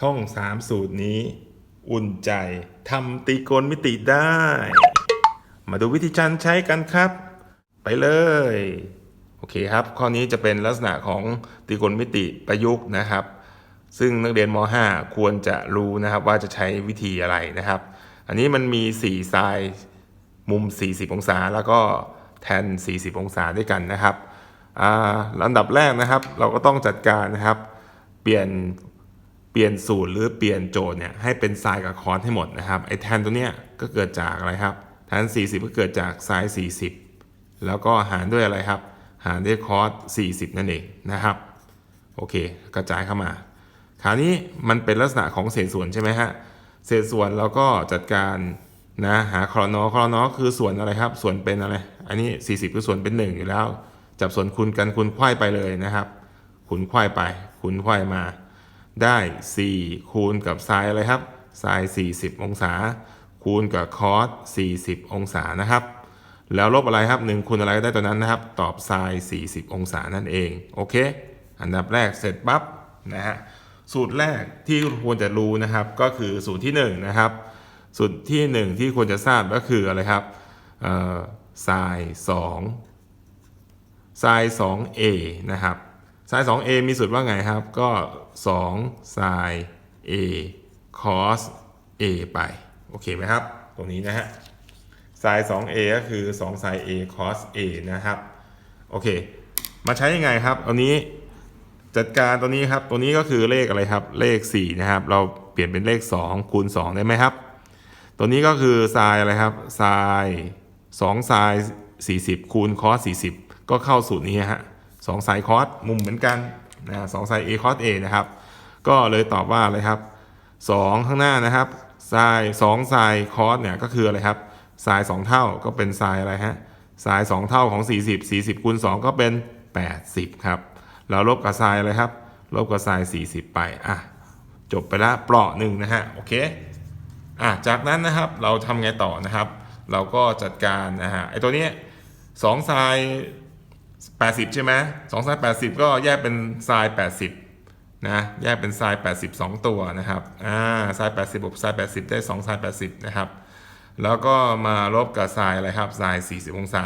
ท่องสามสูตรนี้ อุ่นใจทำตีโกณมิติได้ มาดูวิธีการใช้กันครับ ไปเลย โอเคครับ ข้อนี้จะเป็นลักษณะของตีโกณมิติประยุกต์นะครับ ซึ่งนักเรียนม .5 ควรจะรู้นะครับว่าจะใช้วิธีอะไรนะครับ อันนี้มันมี4ไซน์มุม 40 องศา แล้วก็แทน 40 องศาด้วยกันนะครับอ่าลำดับแรกนะครับ เราก็ต้องจัดการนะครับ เปลี่ยน ปลี่ยนสูตรหรือเปลี่ยนโจทย์เนี่ยให้เป็นไซน์กับคอสให้หมดนะครับไอ้แทนตัวเนี้ยก็เกิดจากอะไรครับแทน 40 ก็เกิดจากไซน์40 แล้วก็หารด้วยอะไรครับ หารด้วยคอส40 นั่นเองนะครับโอเคกระจายเข้ามา คราวนี้มันเป็นลักษณะของเศษส่วนใช่ไหมฮะเศษส่วนเราก็จัดการนะหาคอนอคอนอคือส่วนอะไรครับ ส่วนเป็นอะไร อันนี้ 40 คือส่วนเป็น 1 อยู่แล้ว จับส่วนคูณกันคูณไขว้ไปเลยนะครับคูณไขว้ไปคูณไขว้มา ได้ 4 คูณกับไซน์อะไรครับไซน์40 องศา คูณกับคอส40 องศานะครับ แล้วลบอะไรครับ 1 คูณอะไรก็ได้ตัวนั้นนะครับ ตอบไซน์40 องศานั่นเอง โอเค อันดับแรกเสร็จปั๊บนะฮะสูตรแรกที่ควรจะรู้นะครับ ก็คือสูตรที่1นะครับสูตรที่ 1 ที่ควรจะทราบก็คืออะไรครับไซน์2ไซน์ 2a นะครับ ไซน์ 2a มีสูตรว่าไงครับ ก็2ไซน์ a cos a ไป โอเคไหมครับ ตรงนี้นะฮะไซน์ 2a ก็คือ2ไซน์ a cos a นะครับ โอเค มาใช้ยังไงครับเอานี้จัดการตัวนี้ครับ ตัวนี้ก็คือเลขอะไรครับ เลข 4 นะครับ เราเปลี่ยนเป็นเลข 2 คูณ 2 ได้ไหมครับ ตัวนี้ก็คือไซน์อะไรครับไซน์2ไซน์40 คูณคอส40 ก็เข้าสูตรนี้ฮะ 2ไซน์คอสมุมเหมือนกันนะสองไซน์ a คอส a นะครับ ก็เลยตอบว่าอะไรครับ 2 ข้างหน้านะครับไซน์2ไซน์คอสเนี่ยก็คืออะไรครับไซน์2เท่าก็เป็นไซน์อะไรฮะไซน์2เท่าของ 40 40คูณ2ก็เป็น 80 ครับ แล้วลบกับไซน์อะไรครับ ลบกับไซน์40 ไปอะจบไปละเปราะหนึ่งนะฮะโอเคอะจากนั้นนะครับเราทำไงต่อนะครับ เราก็จัดการนะฮะไอตัวเนี้ยสองไซน์ 80 ใช่ไหมสองไซน์80 ก็แยกเป็นไซน์80 นะ แยกเป็นไซน์80 2 ตัวนะครับ อ่าไซน์80บวกไซน์80 ได้2ไซน์80 นะครับ แล้วก็มาลบกับไซน์อะไรครับไซน์40 องศา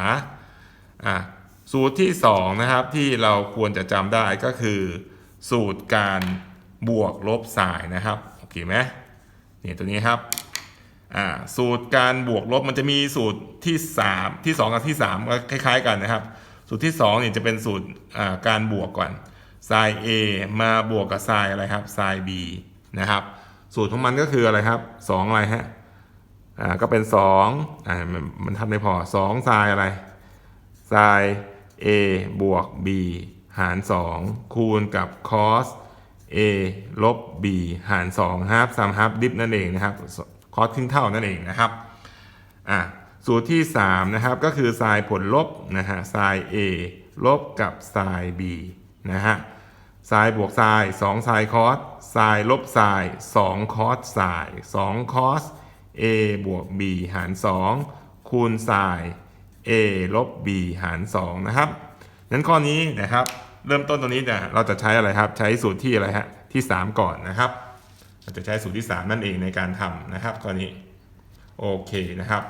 อะสูตรที่ 2 นะครับที่เราควรจะจำได้ก็คือ สูตรการบวกลบสายนะครับ โอเคไหมนี่ตัวนี้ครับอ่าสูตรการบวกลบมันจะมีสูตรที่ 3 ที่ 2 กับที่ 3 ก็คล้าย ๆ กันนะครับ สูตรที่2นี่ยจะเป็นสูตรการบวกก่อน sin a มาบวกกับ sin อะไรครับ sin b นะครับ สูตรของมันก็คืออะไรครับ 2 อะไรฮะอ่าก็เป็น2อ่ามันมันทำไม่พอ2 sin อะไร sin a บวก b หาร 2 คูณกับ cos a ลบ b หาร2 half sum half dip นั่นเองนะครับ cos ครึ่งเท่านั่นเองนะครับอะ สูตรที่ 3 นะครับ ก็คือ sin ผลลบนะฮะ sin a ลบกับ sin b นะฮะ sin บวก sin 2 sin cos sin ลบ sin 2 cos sin 2 cos a บวก b หาร 2 คูณ sin a ลบ b หาร 2 นะครับนั้นข้อนี้นะครับ เริ่มต้นตัวนี้เนี่ยเราจะใช้อะไรครับ ใช้สูตรที่อะไรฮะที่ 3 ก่อนนะครับ เราจะใช้สูตรที่ 3 นั่นเองในการทำนะครับข้อนี้ โอเคนะครับ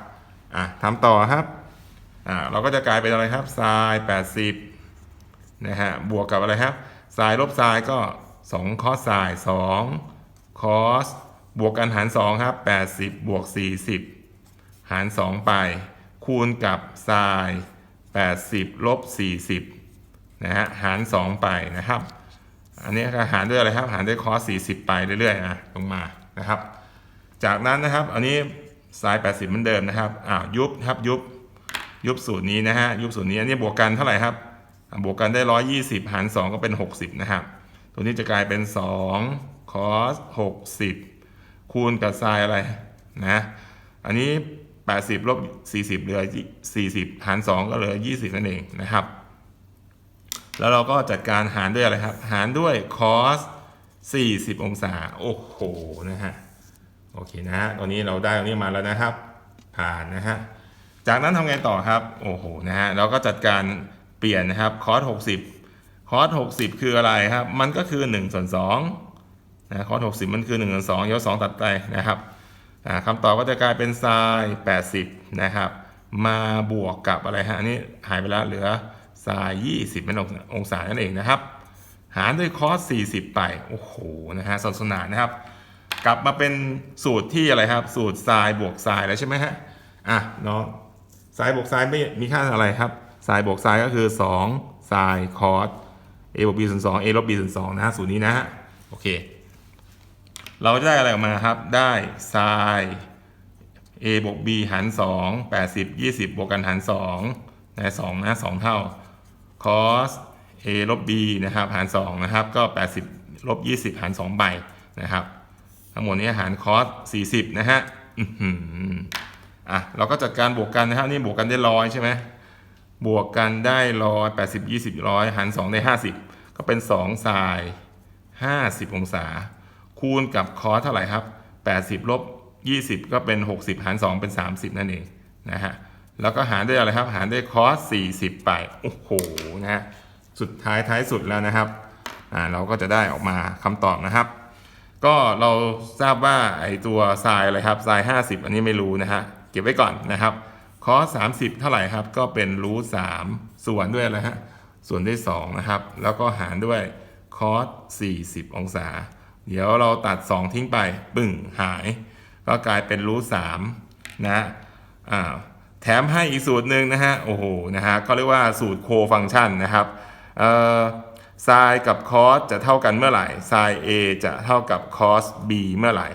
อะทำต่อครับอ่าเราก็จะกลายเป็นอะไรครับ sin 80นะฮะบวกกับอะไรครับ sin ลบ sin ก็2 cos sin 2 cos บวกกันหาร2ครับ80 บวก 40 หาร 2 ไป คูณกับ sin 80 ลบ 40นะฮะหาร 2 ไปนะครับ อันนี้ก็หารด้วยอะไรครับ หารด้วย cos 40 ไปเรื่อยๆนะลงมานะครับ จากนั้นนะครับ อันนี้ sin 80 เหมือนเดิมนะครับอ่ายุบครับยุบยุบสูตรนี้นะฮะยุบสูตรนี้อันนี้บวกกันเท่าไหร่ครับ บวกกันได้ 120 หาร 2 ก็เป็น 60 นะครับตัวนี้จะกลายเป็น2 cos 60 คูณกับ sin อะไรนะอันนี้ 80ลบ40 เหลือ 40 หาร 2 ก็เหลือ 20 นั่นเองนะครับ แล้วเราก็จัดการหารด้วยอะไรครับ หารด้วย cos 40 องศา โอ้โห นะฮะ โอเคนะฮะตอนนี้เราได้ตรงนี้มาแล้วนะครับ ผ่านนะฮะจากนั้นทำไงต่อครับโอ้โหนะฮะเราก็จัดการเปลี่ยนนะครับ cos 60 cos 60คืออะไรครับ มันก็คือ1ส่วน2นะคอส60มันคือ1กับ2ยก2ตัดไปนะครับคำตอบก็จะกลายเป็นไซน์80นะครับ มาบวกกับอะไรฮะอันนี้หายไปแล้วเหลือไซน์20เป็นองศานั่นเองนะครับ หารด้วยคอส40ไปโอ้โหนะฮะสนุกสนานนะครับ กลับมาเป็นสูตรที่อะไรครับ สูตรไซน์บวกไซน์แล้วใช่ไหมฮะอะเนาะไซน์บวกไซน์ไม่มีค่าอะไรครับไซน์บวกไซน์ก็คือ2ไซน์คอส a บวก b ส่วน2 a ลบ b ส่วน2นะฮะสูตรนี้นะฮะโอเค เราจะได้อะไรออกมาครับ ได้ไซน์ a บวก b หาร 2 80 20 บวกกันหาร2นะ2นะ2เท่า cos a ลบ b นะครับ หาร 2 นะครับ ก็ 80 ลบ 20 หาร2ใบนะครับ ทั้งหมดนี้หาร cos 40 นะฮะอะเราก็จัดการบวกกันนะครับนี่บวกกันได้ร้อยใช่ไหมบวกกันได้ร้อยแปดสิบยี่สิบร้อยหารสองได้ห้าสิบก็เป็นสองไซน์ห้าสิบองศา คูณกับคอสเท่าไหร่ครับแปดสิบลบยี่สิบก็เป็นหกสิบหารสองเป็นสามสิบนั่นเองนะฮะแล้วก็หารด้วยอะไรครับ หารด้วยคอสสี่สิบไปโอ้โหนะฮะสุดท้ายท้ายสุดแล้วนะครับอ่าเราก็จะได้ออกมาคำตอบนะครับ ก็เราทราบว่าไอตัวทรายอะไรครับทราย 50 อันนี้ไม่รู้นะฮะเก็บไว้ก่อนนะครับคอส30เท่าไหร่ครับ ก็เป็นรูท3ส่วนด้วยอะไรฮะส่วนด้วย2นะครับ แล้วก็หารด้วยคอส40 องศา เดี๋ยวเราตัด 2 ทิ้งไปปึ้งหาย ก็กลายเป็นรูท3นะอ่าแถมให้อีกสูตรหนึ่งนะฮะ โอ้โห นะฮะก็เรียกว่าสูตรโคฟังชันนะครับเอ่อ ไซน์กับคอสจะเท่ากันเมื่อไหร่ไซน์ A จะเท่ากับคอส B เมื่อไหร่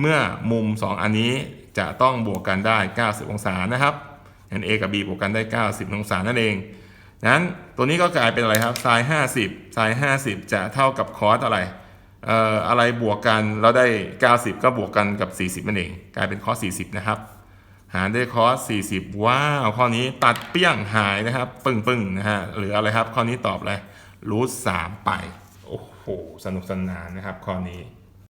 เมื่อมุม 2 อันนี้จะต้องบวกกันได้ 90 องศานะครับงั้น A กับ B บวกกันได้ 90 องศานั่นเองนั้นตัวนี้ก็กลายเป็นอะไรครับไซน์50ไซน์50 จะเท่ากับคอสอะไรเอ่ออะไรบวกกันแล้วได้ 90 ก็บวกกันกับ 40นั่นเอง กลายเป็นคอส40 นะครับ หารด้วยคอส40 ว้าว ข้อนี้ตัดเปี้ยงหายนะครับ ปึ้งๆนะฮะเหลืออะไรครับ ข้อนี้ตอบเลย รูทสามไป โอ้โห สนุกสนานนะครับข้อนี้